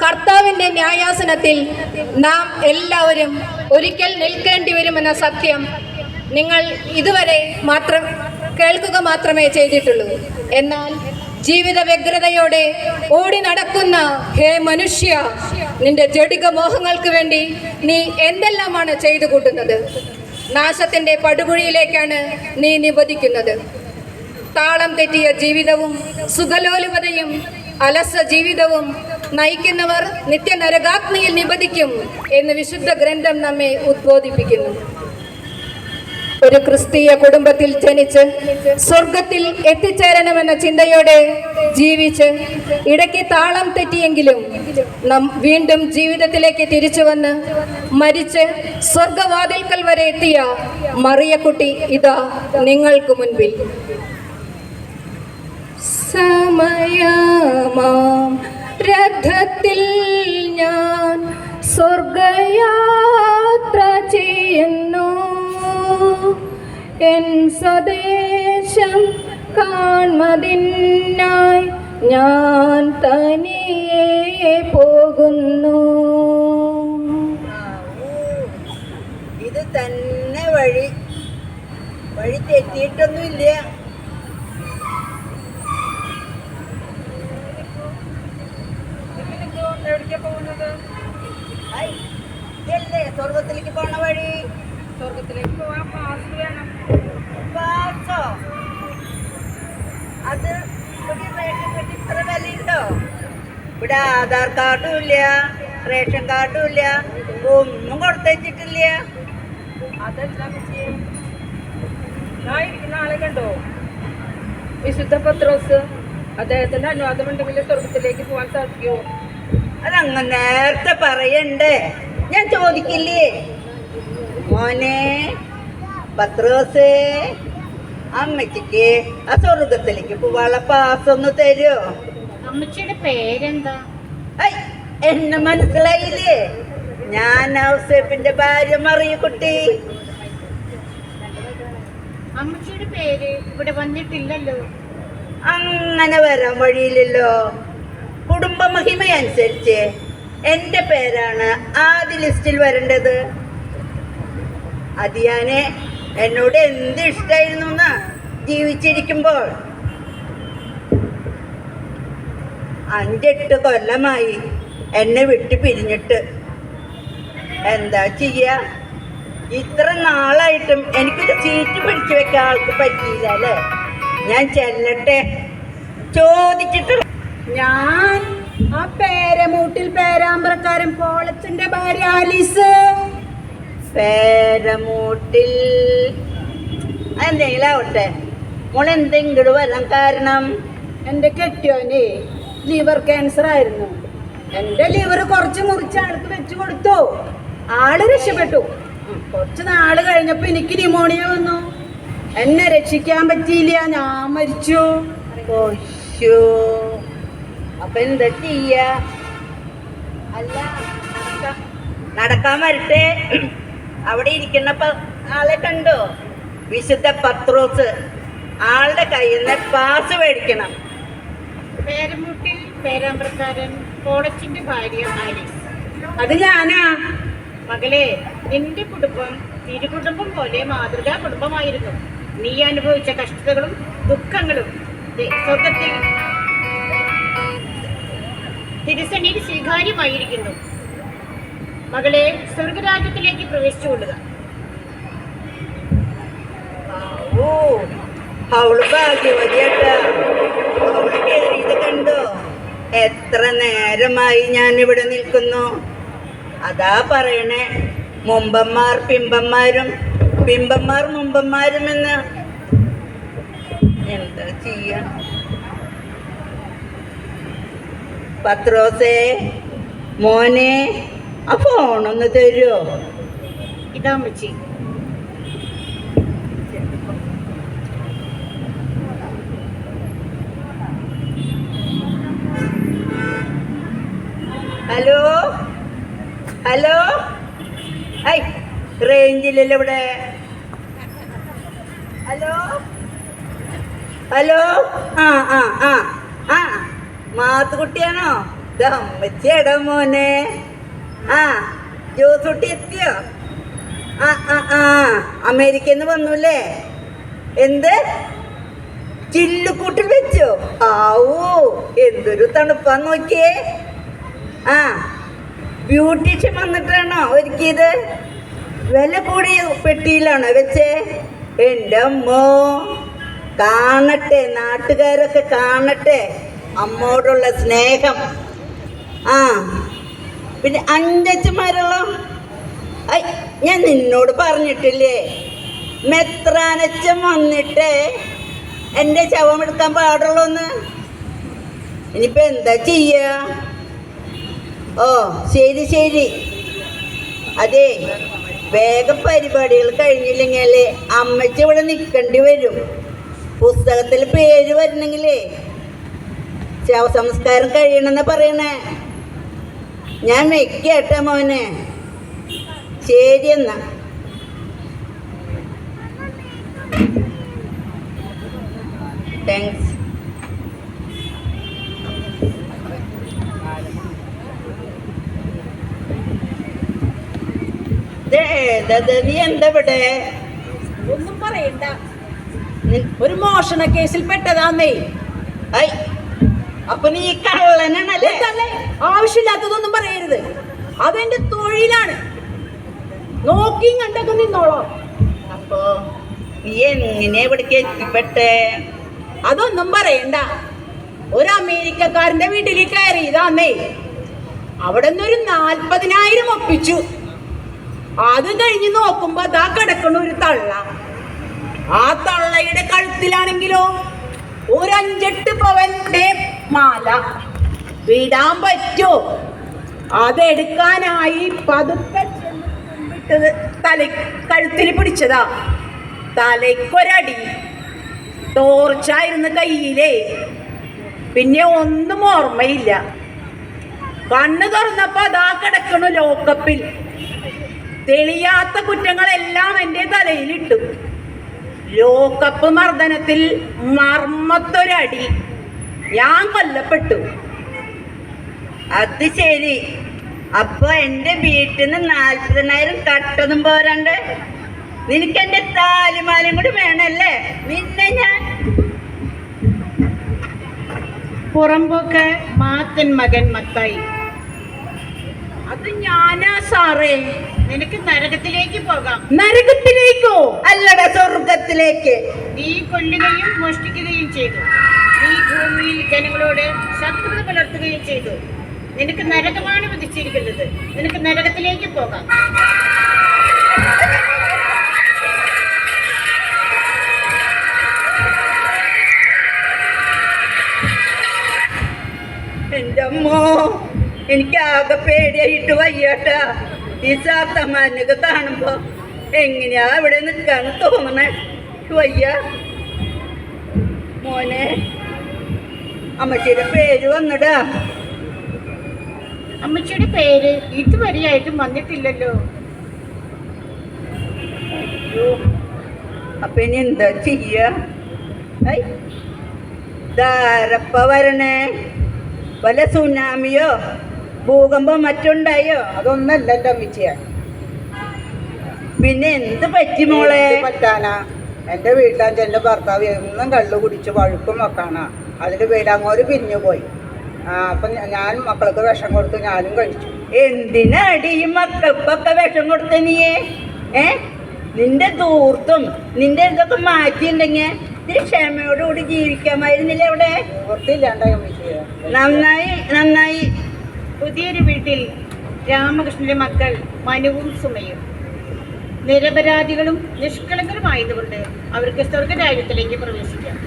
കർത്താവിന്റെ ന്യായാസനത്തിൽ നാം എല്ലാവരും ഒരിക്കൽ നിൽക്കേണ്ടി വരുമെന്ന സത്യം നിങ്ങൾ ഇതുവരെ മാത്രം കേൾക്കുക മാത്രമേ ചെയ്തിട്ടുള്ളൂ. എന്നാൽ ജീവിത വ്യഗ്രതയോടെ ഓടി നടക്കുന്ന ഹേ മനുഷ്യ നിന്റെ ജടിക മോഹങ്ങൾക്ക് വേണ്ടി നീ എന്തെല്ലാമാണ് ചെയ്തു കൂട്ടുന്നത് നാശത്തിന്റെ പടുകുഴിയിലേക്കാണ് നീ നിബദിക്കുന്നത് താളം തെറ്റിയ ജീവിതവും സുഖലോലുപതയും അലസ ജീവിതവും നയിക്കുന്നവർ നിത്യനരകാഗ്നിയിൽ നിബദിക്കും എന്ന് വിശുദ്ധ ഗ്രന്ഥം നമ്മെ ഉദ്ബോധിപ്പിക്കുന്നു. ഒരു ക്രിസ്തീയ കുടുംബത്തിൽ ജനിച്ച് സ്വർഗത്തിൽ എത്തിച്ചേരണമെന്ന ചിന്തയോടെ ജീവിച്ച് ഇടയ്ക്ക് താളം തെറ്റിയെങ്കിലും നാം വീണ്ടും ജീവിതത്തിലേക്ക് തിരിച്ചു വന്ന് മരിച്ച് സ്വർഗവാതിൽക്കൽ വരെ എത്തിയ മറിയക്കുട്ടി ഇതാ നിങ്ങൾക്ക് മുൻപിൽ. സമയമാം രഥത്തിൽ ഞാൻ സ്വർഗയാത്ര ചെയ്യുന്നു. എൻ സ്വദേശം കാൺമതിനായി ഞാൻ തനിയെ പോകുന്നു. ഇത് തന്നെ വഴി. വഴി തെറ്റിയിട്ടൊന്നുമില്ല ഐ, ഇതല്ലേ സ്വർഗത്തിലേക്ക് പോണ വഴി സ്വർഗത്തിലേക്ക് പോകാൻ പാസ് വേണം പാസോ അത് ഇത്ര വിലയുണ്ടോ? ഇവിടെ ആധാർ കാർഡും ഇല്ല റേഷൻ കാർഡും ഇല്ല ഒന്നും കൊടുത്തേച്ചിട്ടില്ല അതെല്ലാം ഇരിക്കുന്ന ആളെ കണ്ടോ? വിശുദ്ധ പത്രോസ് അദ്ദേഹത്തിന്റെ അനുവാദമുണ്ടെങ്കിൽ സ്വർഗത്തിലേക്ക് പോകാൻ സാധിക്കുമോ? അതങ്ങ് നേരത്തെ പറയണ്ടേ. ഞാൻ ചോദിക്കില്ലേ? മോനെ പത്രോസേ അമ്മച്ചിക്ക് ആ സ്വർഗത്തിലേക്ക് പോവാനുള്ള പാസ് ഒന്ന് തരുമോ അമ്മച്ചിയുടെ പേരെന്താ? എന്നെ മനസ്സിലായില്ലേ? ഞാൻ ഔസേപ്പിന്റെ ഭാര്യ മറിയ കുട്ടി അമ്മച്ചിയുടെ പേര് ഇവിടെ വന്നിട്ടില്ലല്ലോ. അങ്ങനെ വരാൻ വഴിയില്ലല്ലോ. കുടുംബ മഹിമയനുസരിച്ച് എന്റെ പേരാണ് ആദ്യ ലിസ്റ്റിൽ വരേണ്ടത്. അതിയാനെ എന്നോട് എന്ത് ഇഷ്ടമായിരുന്നു എന്ന് ജീവിച്ചിരിക്കുമ്പോൾ. അഞ്ചെട്ട് കൊല്ലമായി എന്നെ വിട്ട് പിരിഞ്ഞിട്ട്. എന്താ ചെയ്യാ? ഇത്ര നാളായിട്ടും എനിക്കൊരു സീറ്റ് പിടിച്ചു വെക്കാൻ ആൾക്ക് പറ്റിയില്ല അല്ലേ? ഞാൻ ചെല്ലട്ടെ. ചോദിച്ചിട്ട് ഞാൻ ആ പേരമൂട്ടിൽ പേരാമ്പ്രക്കാരൻ പോളത്തിന്റെ ഭാര്യ ആലീസ്. പേരമൂട്ടിൽ എന്തെങ്കിലും ആവട്ടെ മോളെന്തെങ്കിലും വരാൻ കാരണം? എന്റെ കെട്ടിയോനെ ലിവർ ക്യാൻസർ ആയിരുന്നു. എന്റെ ലിവർ കുറച്ച് മുറിച്ച് ആൾക്ക് വെച്ചു കൊടുത്തു. ആൾ രക്ഷപ്പെട്ടു. കുറച്ച് നാൾ കഴിഞ്ഞപ്പോൾ എനിക്ക് ന്യൂമോണിയ വന്നു. എന്നെ രക്ഷിക്കാൻ പറ്റിയില്ല. ഞാൻ മരിച്ചു. അപ്പൊ എന്താ ചെയ്യ? അല്ല നടക്കാം. നടക്കാൻ വരട്ടെ. അവിടെ ഇരിക്കുന്ന ആളെ കണ്ടോ? വിശുദ്ധ പത്രോസ് ആളുടെ കയ്യിൽ നിന്ന് പാസ് മേടിക്കണം. പേരമുട്ടിൽ പേരാമ്പ്രക്കാരൻ കോളച്ചിന്റെ ഭാര്യ ആലീസ് അത് ഞാനാ. മകളെ നിന്റെ കുടുംബം തിരുകുടുംബം പോലെ മാതൃകാ കുടുംബമായിരുന്നു. നീ അനുഭവിച്ച കഷ്ടതകളും ദുഃഖങ്ങളും സ്വർഗത്തിൽ തിരുസന്നിധി സ്വീകാര്യമായിരിക്കുന്നു. മകളെ സ്വർഗരാജ്യത്തിലേക്ക് പ്രവേശിച്ചുകൊള്ളുക ഓ അവൾ കണ്ടോ? എത്ര നേരമായി ഞാൻ ഇവിടെ നിൽക്കുന്നു. അതാ പറയണേ മുമ്പന്മാർ പിമ്പന്മാരും പിമ്പന്മാർ മുമ്പന്മാരും എന്ന് എന്താ ചെയ്യ? പത്രോസേ മോനെ ആ ഫോണൊന്ന് തരുമോ മച്ചി ഹലോ? ഹലോ? ഐ റേഞ്ചില്ലല്ലോ ഇവിടെ. ഹലോ? ഹലോ? ആ ആ ആ ആ. മാത്തുകുട്ടിയാണോ ഇത് അമ്മച്ചിയുടെ മോനെ. ആ ജോസൂട്ടി എത്തിയോ? ആ ആ ആ അമേരിക്കയിൽ വന്നുല്ലേ? എന്ത്? ചില്ലുകൂട്ടിൽ വെച്ചോ? ആവൂ എന്തൊരു തണുപ്പാ നോക്കിയേ. ആ ബ്യൂട്ടീഷ്യൻ വന്നിട്ടാണോ ഒരുക്കിയത്? വില കൂടിയ പെട്ടിയിലാണോ വെച്ചേ? എന്റെ അമ്മോ കാണട്ടെ നാട്ടുകാരൊക്കെ കാണട്ടെ അമ്മോടുള്ള സ്നേഹം. ആ. പിന്നെ അഞ്ചച്ചന്മാരുള്ള ഐ ഞാൻ നിന്നോട് പറഞ്ഞിട്ടില്ലേ? മെത്രാനച്ചൻ വന്നിട്ട് എന്റെ ശവം എടുക്കാൻ പാടുള്ളൂന്ന്. ഇനിയിപ്പോൾ എന്താ ചെയ്യുക ഓ ശരി ശരി. അതെ വേഗം പരിപാടികൾ കഴിഞ്ഞില്ലെങ്കിൽ അമ്മച്ച ഇവിടെ നിൽക്കേണ്ടി വരും. പുസ്തകത്തിൽ പേര് വരണമെങ്കിലേ ശവസംസ്കാരം കഴിയണമെന്ന് പറയണേ. ഞാൻ വെക്കട്ടെ മോനെ. ശരി എന്നാ. താങ്ക്സ് നീ എന്താ ഇവിടെ? ഒന്നും പറയണ്ട. ഒരു മോഷണ കേസിൽ പെട്ടതാന്നേ. ഐ അപ്പൊ നീ കള്ളനാണല്ലേ? ആവശ്യമില്ലാത്തതൊന്നും പറയരുത്. അതെന്റെ തൊഴിലാണ്. നോക്കി കണ്ടൊക്കെ നിന്നോളോ. അപ്പോ നീ എങ്ങനെ ഇവിടേക്ക് എത്തിപ്പെട്ടേ? അതൊന്നും പറയണ്ട. ഒരു അമേരിക്കക്കാരന്റെ വീട്ടിൽ കയറിയതാന്നേ അവിടെ നിന്നൊരു നാൽപ്പതിനായിരം ഒപ്പിച്ചു. അത് കഴിഞ്ഞ് നോക്കുമ്പോ അതാ കിടക്കണ ഒരു തള്ള. ആ തള്ളയുടെ കഴുത്തിലാണെങ്കിലോ ഒരു അഞ്ചെട്ട് പവന്റെ മാല. വിടാൻ പറ്റൂ. അതെടുക്കാനായി പതുക്കെ ചെന്ന് തല കഴുത്തിൽ പിടിച്ചതാ. തലയ്ക്കൊരടി. ടോർച്ചായിരുന്നു കയ്യിലേ. പിന്നെ ഒന്നും ഓർമ്മയില്ല. കണ്ണു തുറന്നപ്പോ അതാ കിടക്കണു ലോക്കപ്പിൽ. തെളിയാത്ത കുറ്റങ്ങളെല്ലാം എന്റെ തലയിലിട്ടു. ലോക്കപ്പ് മർദ്ദനത്തിൽ മർമ്മത്തൊരടി. ഞാൻ കൊല്ലപ്പെട്ടു. അത് ശരി. അപ്പൊ എന്റെ വീട്ടിൽ നിന്ന് നാൽപ്പതിനായിരം കട്ടൊന്നും പോരാണ്ട്. നിനക്ക് എന്റെ താലിമാലയും കൂടി വേണല്ലേ? നിന്നെ ഞാൻ. പുറമ്പോക്ക് മാത്തൻ മകൻ മത്തായി. അത് ഞാനാ സാറേ. നിനക്ക് നരകത്തിലേക്ക് പോകാം. നരകത്തിലേക്കോ? അല്ലട സ്വർഗത്തിലേക്ക് നീ കൊല്ലുകയും മോഷ്ടിക്കുകയും ചെയ്തു. ഭൂമിയിൽ ജനങ്ങളോട്. ശത്രുത പുലർത്തുകയും ചെയ്തു. നിനക്ക് നരകമാണ് വിധിച്ചിരിക്കുന്നത്. നിനക്ക് നരകത്തിലേക്ക് പോകാം. എന്റെ അമ്മോ എനിക്ക് ആകെ പേടിയായിട്ട് വയ്യാട്ട. ഈ സാത്തമാനൊക്കെ കാണുമ്പോ എങ്ങനെയാ അവിടെ നിൽക്കാന്ന് തോന്നണേ. വയ്യ. മോനെ അമ്മച്ചിയുടെ പേര് വന്നടാ. അമ്മച്ചിയുടെ പേര് ഇതുവരെയായിട്ടും വന്നിട്ടില്ലല്ലോ. അപ്പൊ ഇനി എന്താ ചെയ്യ? ധാരപ്പ വരണേ? വല്ല സുനാമിയോ ഭൂകമ്പം മറ്റുണ്ടായോ? അതൊന്നല്ലല്ലോ അമ്മച്ചിയ. പിന്നെ എന്ത് പറ്റി മോളെ? പറ്റാനാ? എന്റെ വീട്ടിലാച്ച എന്റെ ഭർത്താവ് എന്നും കള്ളു കുടിച്ച് വഴുക്കും വെക്കാണ് അതിൽ വീടങ്ങോര് പിരിഞ്ഞു പോയി. അപ്പൊ ഞാൻ മക്കൾക്ക് വിഷം കൊടുത്തു ഞാനും കഴിച്ചു. എന്തിനാടി മക്കൾക്കൊക്കെ വിഷം കൊടുത്ത നീയേ? ഏ? നിന്റെ ദൂർത്തും നിന്റെ ഇതൊക്കെ മാറ്റിയിട്ടുണ്ടെങ്കിൽ ഇത്തിരി ക്ഷമയോടുകൂടി ജീവിക്കാമായിരുന്നില്ല അമ്മിച്ചിയ നന്നായി നന്നായി. പുതിയൊരു വീട്ടിൽ രാമകൃഷ്ണന്റെ മക്കൾ മനുവും സുമയും നിരപരാധികളും നിഷ്കളങ്കരുമായതുകൊണ്ട് അവർക്ക് സ്വർഗരാജ്യത്തിലേക്ക് പ്രവേശിക്കാം.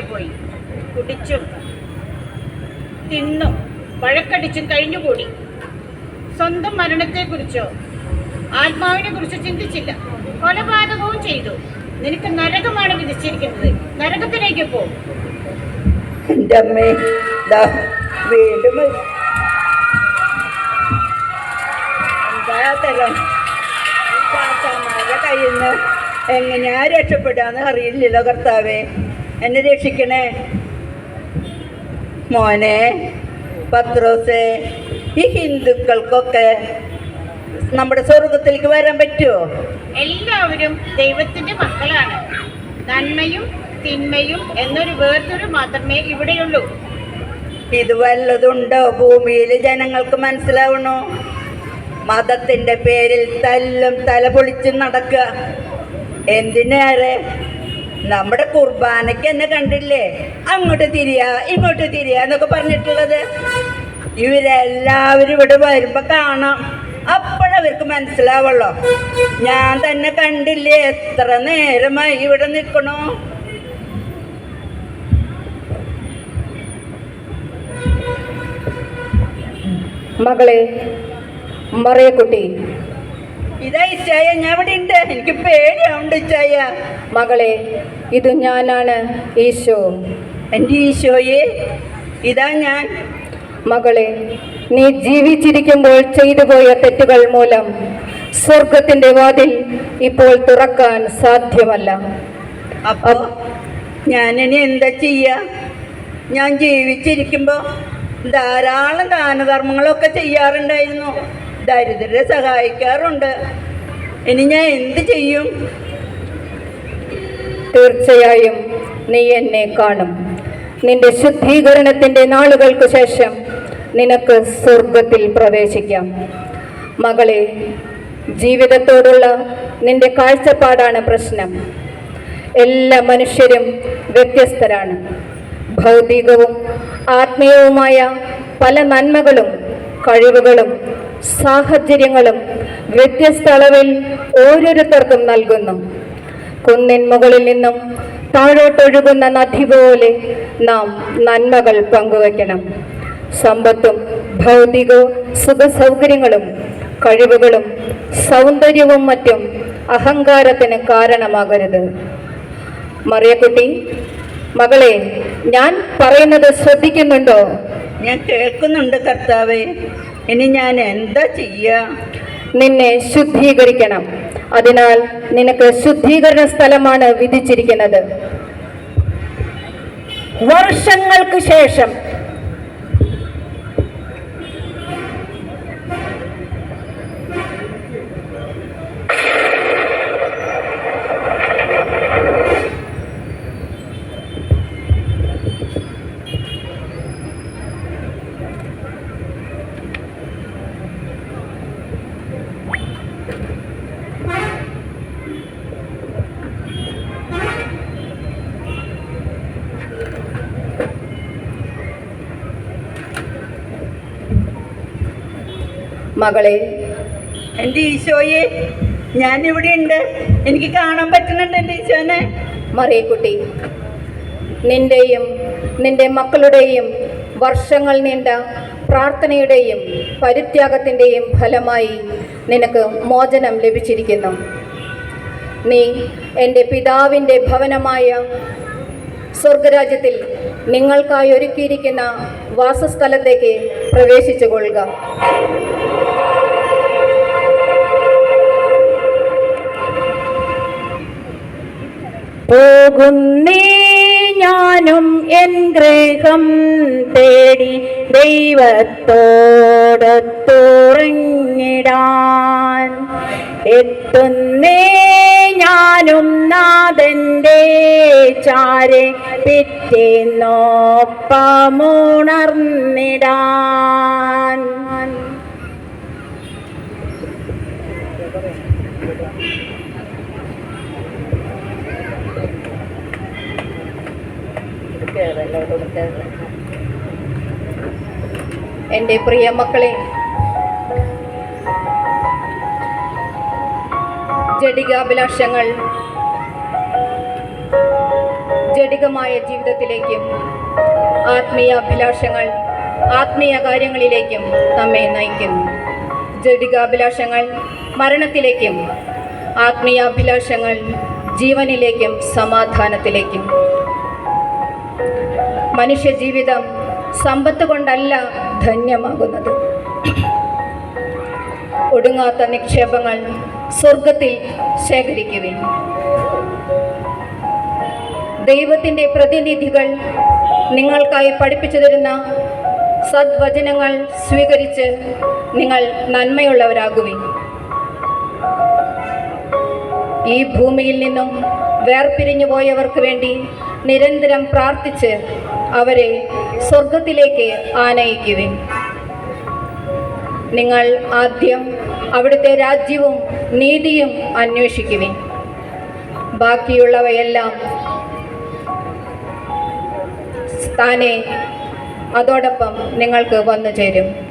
സുഖഭോഗങ്ങളുടെയും പോയി. കുടിച്ചും തിന്നും വഴക്കടിച്ചും കഴിഞ്ഞുകൂടി. സ്വന്തം മരണത്തെക്കുറിച്ചോ ആത്മാവിനെ കുറിച്ചോ ചിന്തിച്ചില്ല. കൊലപാതകവും ചെയ്തു. നിനക്ക് നരകമാണ് വിധിച്ചിരിക്കുന്നത്. നരകത്തിലേക്ക് പോ. അമ്മേ വീണ്ടും എങ്ങനെയാ രക്ഷപ്പെടാന്ന് അറിയില്ലല്ലോ കർത്താവേ. എന്നെ രക്ഷിക്കണേ. മോനെ പത്രോസെ ഈ ഹിന്ദുക്കൾക്കൊക്കെ നമ്മുടെ സ്വർഗത്തിലേക്ക് വരാൻ പറ്റുമോ എല്ലാവരും ദൈവത്തിന്റെ മക്കളാണ്. നന്മയും തിന്മയും എന്നൊരു വേർതൊരു മാത്രമേ ഇവിടെയുള്ളൂ. ഇത് വല്ലതുണ്ടോ ഭൂമിയിൽ ജനങ്ങൾക്ക് മനസ്സിലാവണോ? മതത്തിന്റെ പേരിൽ തല്ലും തല പൊളിച്ചും നടക്കുക. എന്തിനേറെ നമ്മുടെ കുർബാനയ്ക്ക് എന്നെ കണ്ടില്ലേ? അങ്ങോട്ട് തിരിയാ ഇങ്ങോട്ട് തിരിയാ എന്നൊക്കെ പറഞ്ഞിട്ടുള്ളത്. ഇവരെല്ലാവരും ഇവിടെ വരുമ്പോ കാണാം. അപ്പോഴവർക്ക് മനസ്സിലാവുള്ളോ. ഞാൻ തന്നെ കണ്ടില്ലേ? എത്ര നേരമായി ഇവിടെ നിൽക്കണോ മകളെ മറിയക്കുട്ടി ഇതാ ഇച്ചായ ഞാൻ ഇവിടെ ഉണ്ട് എനിക്ക് പേടിയാവുണ്ട് ഇച്ചായ മകളെ ഇത് ഞാനാണ് ഈശോ. എന്റെ ഈശോയെ ഇതാ ഞാൻ. മകളെ നീ ജീവിച്ചിരിക്കുമ്പോൾ ചെയ്തു പോയ തെറ്റുകൾ മൂലം സ്വർഗത്തിന്റെ വാതിൽ ഇപ്പോൾ തുറക്കാൻ സാധ്യമല്ല. അപ്പോ ഞാനിനി എന്താ ചെയ്യാ? ഞാൻ ജീവിച്ചിരിക്കുമ്പോ ധാരാളം ദാനധർമ്മങ്ങളൊക്കെ ചെയ്യാറുണ്ടായിരുന്നു. ദരിദ്രരെ സഹായിക്കാറുണ്ട്. ഇനി ഞാൻ എന്ത് ചെയ്യും? തീർച്ചയായും നീ എന്നെ കാണും. നിന്റെ ശുദ്ധീകരണത്തിന്റെ നാളുകൾക്ക് ശേഷം നിനക്ക് സ്വർഗത്തിൽ പ്രവേശിക്കാം. മകളെ ജീവിതത്തോടുള്ള നിന്റെ കാഴ്ചപ്പാടാണ് പ്രശ്നം. എല്ലാ മനുഷ്യരും വ്യത്യസ്തരാണ്. ഭൗതികവും ആത്മീയവുമായ പല നന്മകളും കഴിവുകളും സാഹചര്യങ്ങളും വ്യത്യസ്ത അളവിൽ ഓരോരുത്തർക്കും നൽകുന്നു. കുന്നിൻ മുകളിൽ നിന്നും താഴോട്ടൊഴുകുന്ന നദി പോലെ നാം നന്മകൾ പങ്കുവയ്ക്കണം. സമ്പത്തും ഭൗതികവും സുഖസൗകര്യങ്ങളും കഴിവുകളും സൗന്ദര്യവും മറ്റും അഹങ്കാരത്തിന് കാരണമാകരുത്. മറിയക്കുട്ടി മകളെ ഞാൻ പറയുന്നത് ശ്രദ്ധിക്കുന്നുണ്ടോ? ഞാൻ കേൾക്കുന്നുണ്ട് കർത്താവേ. ഇനി ഞാൻ എന്താ ചെയ്യുക നിന്നെ ശുദ്ധീകരിക്കണം. അതിനാൽ നിനക്ക് ശുദ്ധീകരണ സ്ഥലമാണ് വിധിച്ചിരിക്കുന്നത്. വർഷങ്ങൾക്ക് ശേഷം മകളെ. എന്റെ ഈശോയെ ഞാൻ ഇവിടെ ഉണ്ട് എനിക്ക് കാണാൻ പറ്റുന്നുണ്ട് എന്റെ ഈശോനെ. മറിയക്കുട്ടി നിന്റെയും നിന്റെ മക്കളുടെയും വർഷങ്ങൾ നീണ്ട പ്രാർത്ഥനയുടെയും പരിത്യാഗത്തിന്റെയും ഫലമായി നിനക്ക് മോചനം ലഭിച്ചിരിക്കുന്നു. നീ എന്റെ പിതാവിന്റെ ഭവനമായ സ്വർഗരാജ്യത്തിൽ നിങ്ങൾക്കായി ഒരുക്കിയിരിക്കുന്ന വാസസ്ഥലത്തേക്ക് പ്രവേശിച്ചു കൊള്ളുക പോകുന്നേ ഞാനും എൻ ഗ്രഹം തേടി ദൈവത്തോടത്തുറങ്ങിടാൻ എത്തുന്നേ ഞാനും നാഥന്റെ ചാരെ പിറ്റേന്നൊപ്പമുണർന്നിടാൻ എന്റെ പ്രിയ മക്കളെ ജടികാഭിലാഷങ്ങൾ ജടികമായ ജീവിതത്തിലേക്കും ആത്മീയ അഭിലാഷങ്ങൾ ആത്മീയ കാര്യങ്ങളിലേക്കും നമ്മെ നയിക്കുന്നു. ജടികാഭിലാഷങ്ങൾ മരണത്തിലേക്കും ആത്മീയ അഭിലാഷങ്ങൾ ജീവനിലേക്കും സമാധാനത്തിലേക്കും മനുഷ്യജീവിതം സമ്പത്ത് കൊണ്ടല്ല ധന്യമാകുന്നത്. ഒടുങ്ങാത്ത നിക്ഷേപങ്ങൾ സ്വർഗത്തിൽ ശേഖരിക്കുകയും ദൈവത്തിന്റെ പ്രതിനിധികൾ നിങ്ങൾക്കായി പഠിപ്പിച്ചു തരുന്ന സദ്വചനങ്ങൾ സ്വീകരിച്ച് നിങ്ങൾ നന്മയുള്ളവരാകുവി ഈ ഭൂമിയിൽ നിന്നും വേർപിരിഞ്ഞു പോയവർക്ക് വേണ്ടി നിരന്തരം പ്രാർത്ഥിച്ച് അവരെ സ്വർഗത്തിലേക്ക് ആനയിക്കുവിൻ. നിങ്ങൾ ആദ്യം അവിടുത്തെ രാജ്യവും നീതിയും അന്വേഷിക്കുവിൻ. ബാക്കിയുള്ളവയെല്ലാം താനെ അതോടൊപ്പം നിങ്ങൾക്ക് വന്നു ചേരും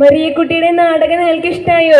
മറിയക്കുട്ടിയുടെ നാടകം നിങ്ങൾക്ക് ഇഷ്ടായോ